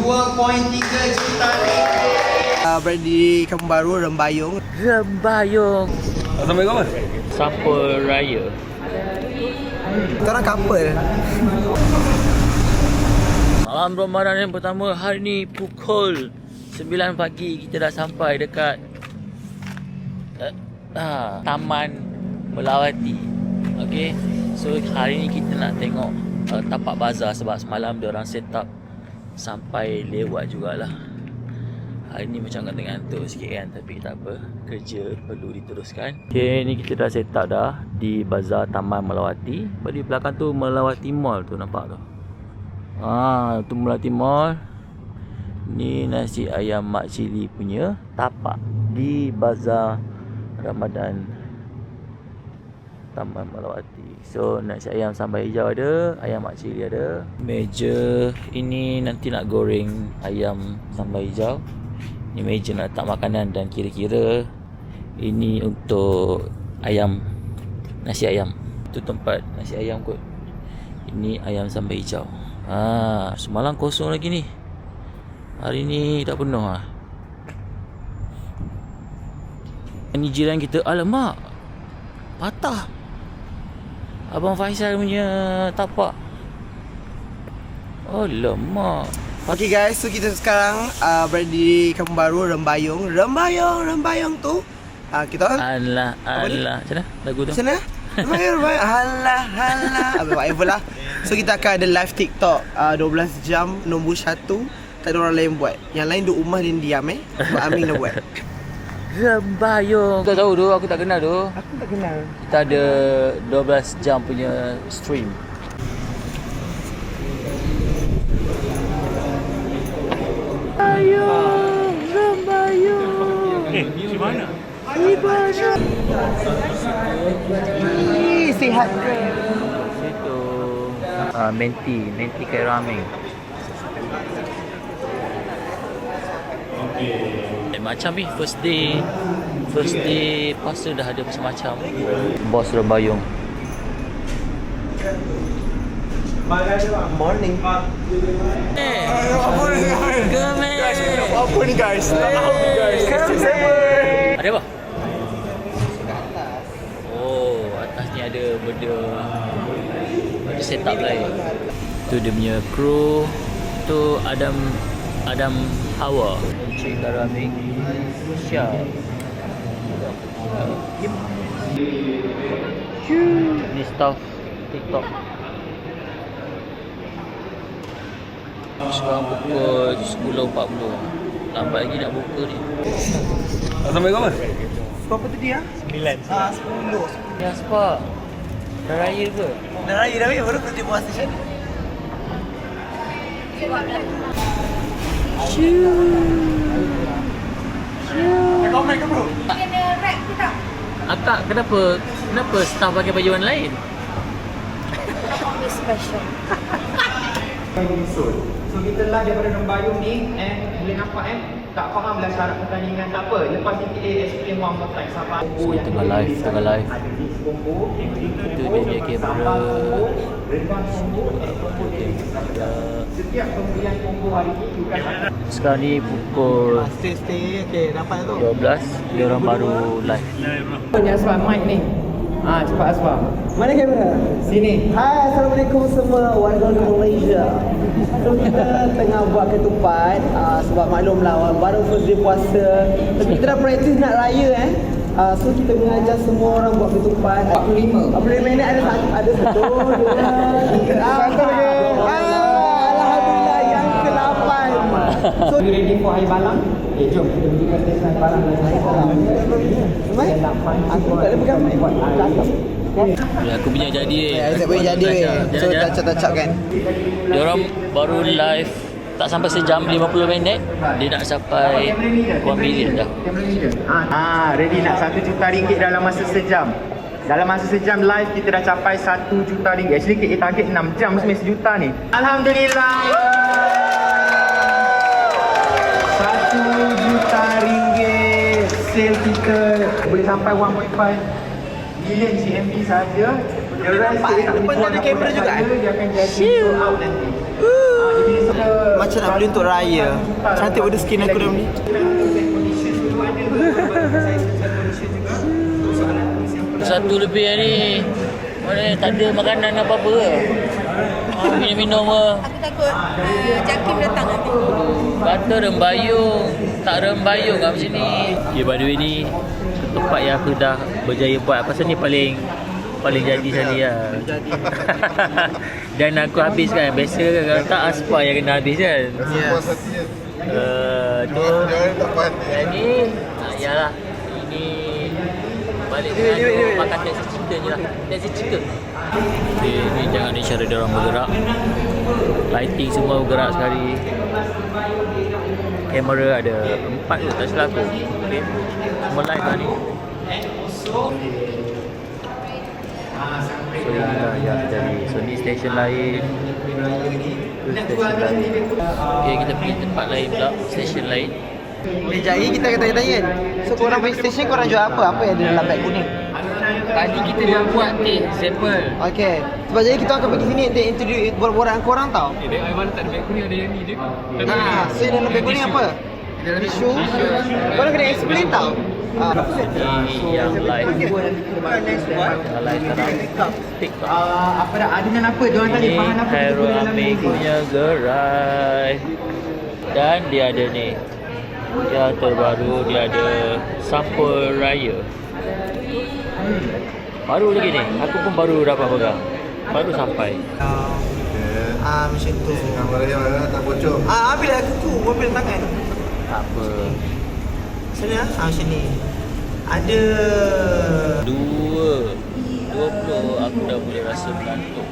2.3 juta ringgit. Uh, berada di Kampung Baru, Rembayung. Rembayung Sampai kau apa? Sampul Raya Kita orang couple. Malam Ramadan yang pertama hari ni pukul 9 pagi kita dah sampai dekat uh, uh, Taman Melawati. Okay, so hari ni kita nak tengok uh, tapak bazar sebab semalam dia orang set up sampai lewat jugalah. Hari ni macam ngantuk-ngantuk sikit kan Tapi tak apa. Kerja perlu diteruskan. Okay ni kita dah set up dah Di Bazar Taman Melawati. Di belakang tu Melawati Mall tu nampak tu? Ah, tu Melati Mall. Ni nasi ayam mak cili punya tapak di bazar Ramadan Taman Malawati. So nasi ayam sambal hijau ada, ayam mak cili ada. Meja ini nanti nak goreng ayam sambal hijau. Ni meja nak letak makanan dan kira-kira ini untuk ayam nasi ayam. Tu tempat nasi ayam kot. Ini ayam sambal hijau. Ha, semalam kosong lagi ni. Hari ni tak penuh ah. Ini jiran kita alamak. Patah. Abang Faisal punya tapak. Oh lemak. Okay guys, so kita sekarang uh, berada di Kampung Baru, Rembayung. Rembayung, Rembayung tu. Uh, kita Alah, ni? alah. Macam mana lagu tu? Macam mana? Rembayung, Rembayung. Halah, halah. Apa whatever lah. So kita akan ada live TikTok uh, 12 jam nombor 1. Tak ada orang lain buat. Yang lain duduk rumah dan diam eh. Amin dah buat. Rembayung. Tak tahu tu, aku tak kenal tu. Aku tak kenal. Kita ada 12 jam punya stream. Rembayung, Rembayung. Eh, di mana? Ih, sihat ke? Itu uh, menti, menti kayak ramen. Eh, macam ni first day First day puasa dah ada macam-macam Bos Rembayung Morning. Eh, Apa ni guys? Gemes Apa ni guys? Tahu ni guys. Ada apa? Oh, atas ni ada benda Ada setup lain Tu dia punya kru Tu Adam Adam Hawa Encik Karaming Syah Ni staff TikTok Sekarang pukul 10.40 Lambat lagi nak buka ni Sampai kau apa? Berapa tadi ah? 9. Ah, 10. Ya sebab Dah raya ke? Dah raya dah baru kerja puasa macam ni. Kau main ke bro? Akak kenapa Kenapa staff pakai baju warna lain? special. So kita live daripada Rembayung ni eh boleh nampak eh tak faham lah syarat pertandingan tak apa. Lepas ni kita explain one more time siapa? So, tengah live, tengah live. Itu dia punya kamera combo setiap pembelian combo hari ni Sekarang ni pukul Stay stay. Okey, dapat tu. 12 Dia orang baru live. Punya Asfar mic ni ah cepat Asfar Mana kamera? sini Hai, Assalamualaikum semua warga Malaysia. So kita tengah buat ketupat uh, sebab maklumlah baru first day puasa. Tapi kita dah practice nak raya eh. Uh, so kita mengajar semua orang buat ketupat 45. 45 minit ada satu ada satu dua tiga satu ah, Alhamdulillah yang ke-8 So you ready for Hari Balang? Eh jom? Aku tak ada pegang mic. Ya, aku punya jadi Ya, saya boleh jadi weh. So touch-touch kan. Dia orang baru live tak sampai sejam 50 minit dia nak sampai 1 million dah. Ah, ready nak 1 juta ringgit dalam masa sejam. Dalam masa sejam live kita dah capai 1 juta ringgit. Actually kita target 6 jam sebenarnya sejuta ni. Alhamdulillah. Sale kita boleh sampai 1.5 million CMB saja. The rest Nampak, kita tak depan ada kamera juga, saya, eh? Dia akan jadi sold out nanti. Dia punya Macam nak beli untuk raya. Cantik pada skin aku dah beli. Satu lebih hari ni Mana ni, tak ada makanan apa-apa ke? Ah, Minum-minum ke? Aku takut uh, Jakim datang nanti. Kata rembayung. Tak rembayung kat macam ni Okay by the way ni Tempat yang aku dah berjaya buat. Pasal ni paling Paling jadi sekali lah. Dan aku habiskan. Biasa kan kalau tak Aspa yang kena habis kan? Yes. uh, Tu. Yang ni ah, Yalah. Ini Balik dengan aku makan taxi chicken je lah. Taxi chicken. Okay, ni jangan ni cara dia orang bergerak. Lighting semua bergerak sekali. Kamera ada empat tu tak silap aku okay. Semua live lah ni. So inilah yang jadi So ni station lain. Tu station lain? Okay kita pergi tempat lain pula. Station lain. Eh, jadi kita kata tanya kan. So korang main station korang jual apa? Apa yang ada dalam beg kuning? Tadi kita dah buat teh Sample Okay. Sebab jadi kita akan pergi sini untuk introduce borak-borak dengan korang tau. Eh, dia Aiman tak ada beg kuning ada yang ni dia. Ha, so yang dalam beg kuning apa? Tisu. Korang kena explain tau. Ah. Yang live Yang live sekarang TikTok apa dah? Dengan apa? Diorang tadi Ini bahan apa? kita Hairul guna dalam Amir ni? punya gerai Dan dia ada ni Yang terbaru dia ada Sample Raya Baru lagi ni. Aku pun baru dapat pegang Baru sampai. Ah, macam tu. Ah, ambil lah kuku, ambil tangan. Tak apa. Sini ah, ah macam ni. Ada Dua. Dua puluh. Aku dah boleh rasa mengantuk.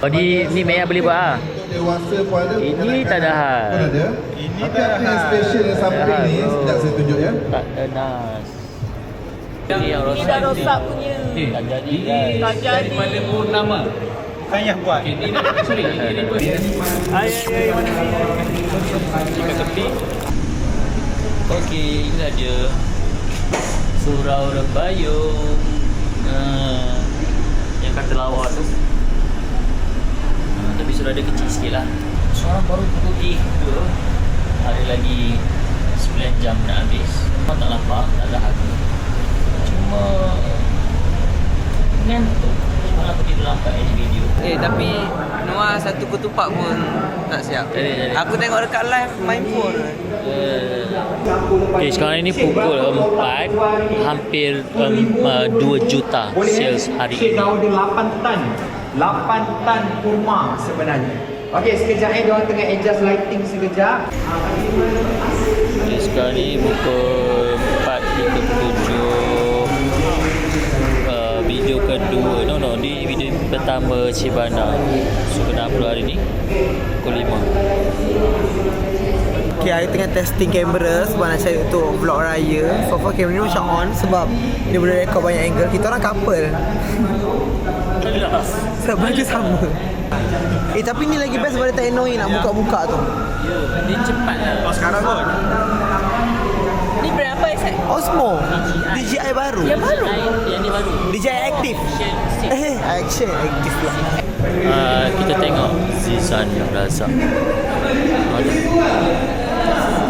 Oh ni, ni Maya boleh buat ah. Dewasa pun ada Ini tak ada hal. Pun ada Ini Tapi apa yang special yang samping ni. Sekejap saya tunjuk ya Tak ada nas Ini yang rosak Ni dah rosak punya. Tak jadi Tak jadi. nama. Bukan yang buat. Ini dah sorry. Ini pun. Jika tepi. Okey, inilah dia Surau Rembayung uh, Yang kata lawa tu sudah ada kecil sikit lah Sekarang baru pukul 3 Ada lagi 9 jam nak habis Memang tak lapar, tak ada hati Cuma Ngantuk Semalam aku tidur lambat edit video Eh tapi Noah satu ketupat pun tak siap. Jadi, jadi. Aku tengok dekat live main phone. Okay, sekarang ini pukul 4 Hampir um, uh, 2 juta sales hari ini 8 tan 8 tan kurma sebenarnya. Okey, sekejap eh, diorang tengah adjust lighting sekejap. Okay, Sekarang ni pukul 4.37 uh, Video kedua. No no, ni video pertama Cibana So kena upload hari ni. Pukul 5 Okay, saya tengah testing kamera sebab nak cari untuk vlog raya. So far kamera ni macam on sebab dia boleh record banyak angle. Kita orang couple. Sebab baju sama. Eh tapi ni lagi best dia tak annoying nak buka-buka tu. Dia cepat lah Oh sekarang kot Ni brand apa Isaac? Osmo. DJI baru. Yang baru? Yang ni baru DJI aktif. Eh, action aktif lah. uh, Kita tengok Zizan Razak Ada Yeah.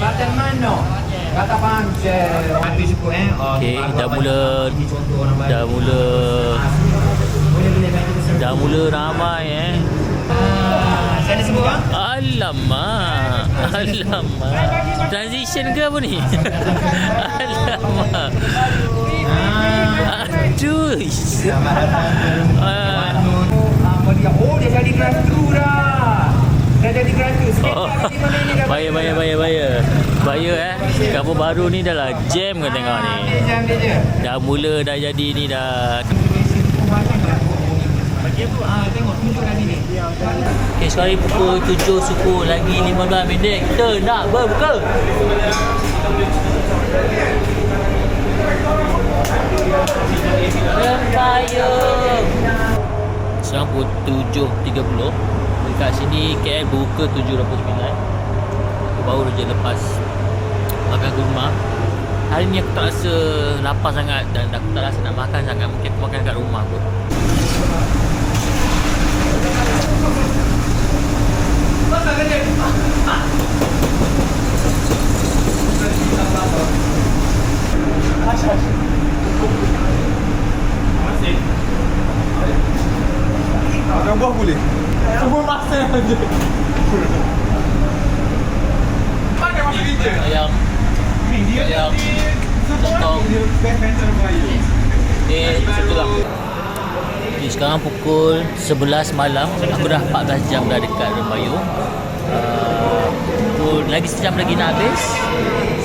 Kelantan mana? Kata Panjang Habis cukup eh? Okay, dah mula Dah mula Dah mula ramai eh? Saya ada sebut bang? Alamak Alamak. Transition ke apa ni? Alamak. Aduh. Ah, Oh, dia jadi drive thru dah. Dah jadi drive thru. Sikit Oh, dah di mana ni dah. Bayar, bayar, bayar, bayar Bayar eh Kamu baru ni dah lah jam kau tengok ni je. Dah mula dah jadi ni dah Ah. Okay, sekarang ni pukul 7 suku lagi 15 minit. Kita nak berbuka. Sekarang pukul 7.30. Dekat sini KL buka 7.29. Aku baru je lepas makan kurma. Hari ni aku tak rasa lapar sangat dan aku tak rasa nak makan sangat. Mungkin aku makan kat rumah kot. Makan buah boleh? Ayam Ayam Lontong Eh lah. Okay, Sekarang pukul 11 malam. Aku dah 14 jam dah dekat Rembayu uh, Pukul lagi sejam lagi nak habis.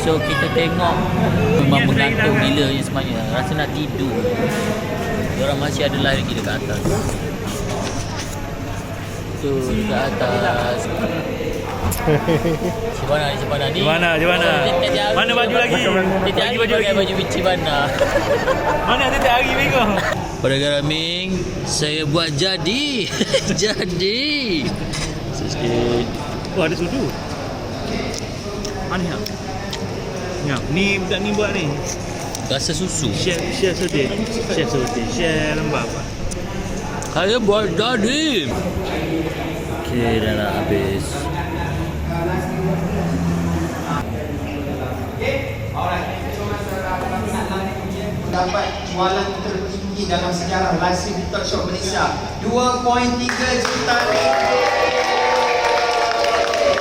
So kita tengok Memang mengantuk gila je sebenarnya. Rasa nak tidur. Diorang masih ada live lagi dekat atas. Tu dekat atas Cibana Cibana ni Cibana, Cibana. Mana baju lagi? Hari Bagi baju lagi. baju Cibana Mana setiap hari Minggu? Pada Garaming Saya buat jadi Jadi Sikit Oh ada sudu. Mana? Ya, ni budak ni buat ni. Rasa susu Chef chef sodeh. Chef sodeh. Chef lembab. Saya buat jadi Okay dah nak habis Dapat jualan tertinggi dalam sejarah live stream TikTok Shop Malaysia. 2.3 juta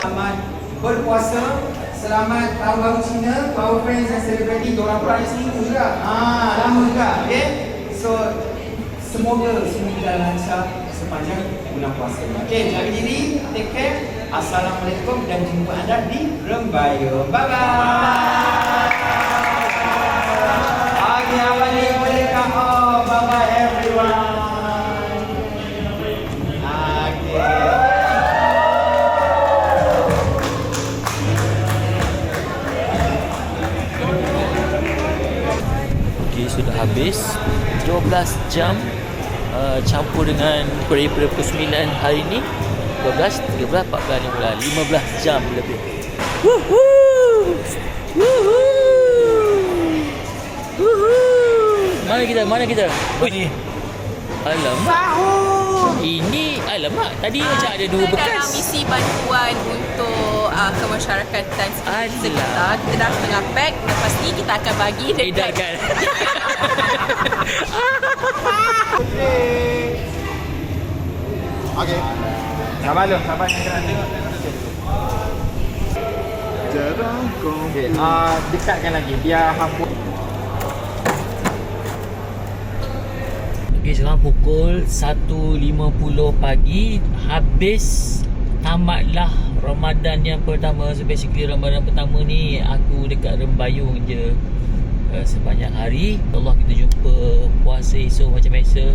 Selamat berpuasa. Selamat tahun baru Cina. Our friends and celebrity. Diorang pun ada seminggu juga. Ah, lama juga. Okay. So, semoga semua kita lancar sepanjang bulan puasa. Okay, jaga diri. Take care. Assalamualaikum dan jumpa anda di Rembayu. Bye-bye. Pagi awali boleh kah? Oh, bye-bye everyone. Okay. Okay sudah habis 12 jam uh, Campur dengan Daripada pukul 9 hari ni 12, 13, 14, 15 15 jam lebih Woohoo Woohoo Woohoo Mana kita? Mana kita? Ui. Alamak Ini Alamak Tadi macam ada dua Kita dalam bekas misi bantuan untuk uh, kemasyarakatan sekitar. Kita dah tengah pack. Lepas ni kita akan bagi dekat Edarkan Okay. Sabar lu, sabar. Ni kena tengok. Okay, uh, dekatkan lagi biar hapus. Okay, sekarang pukul 1.50 pagi. Habis Tamatlah Ramadan yang pertama. So basically Ramadan pertama ni Aku dekat Rembayung je uh, Sebanyak hari. Allah kita jumpa Puasa esok macam biasa.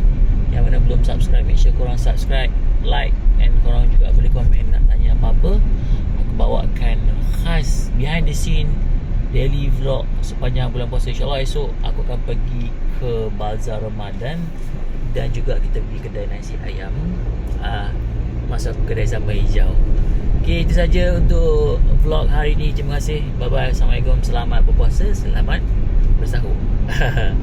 Yang mana belum subscribe Make sure korang subscribe Like And korang juga boleh komen Nak tanya apa-apa Aku bawakan khas Behind the scene daily vlog sepanjang bulan puasa InsyaAllah esok aku akan pergi ke Bazar Ramadan dan juga kita pergi kedai nasi ayam uh, masuk kedai sambal hijau Okay, itu saja untuk vlog hari ini. Terima kasih. Bye-bye. Assalamualaikum. Selamat berpuasa. Selamat bersahur.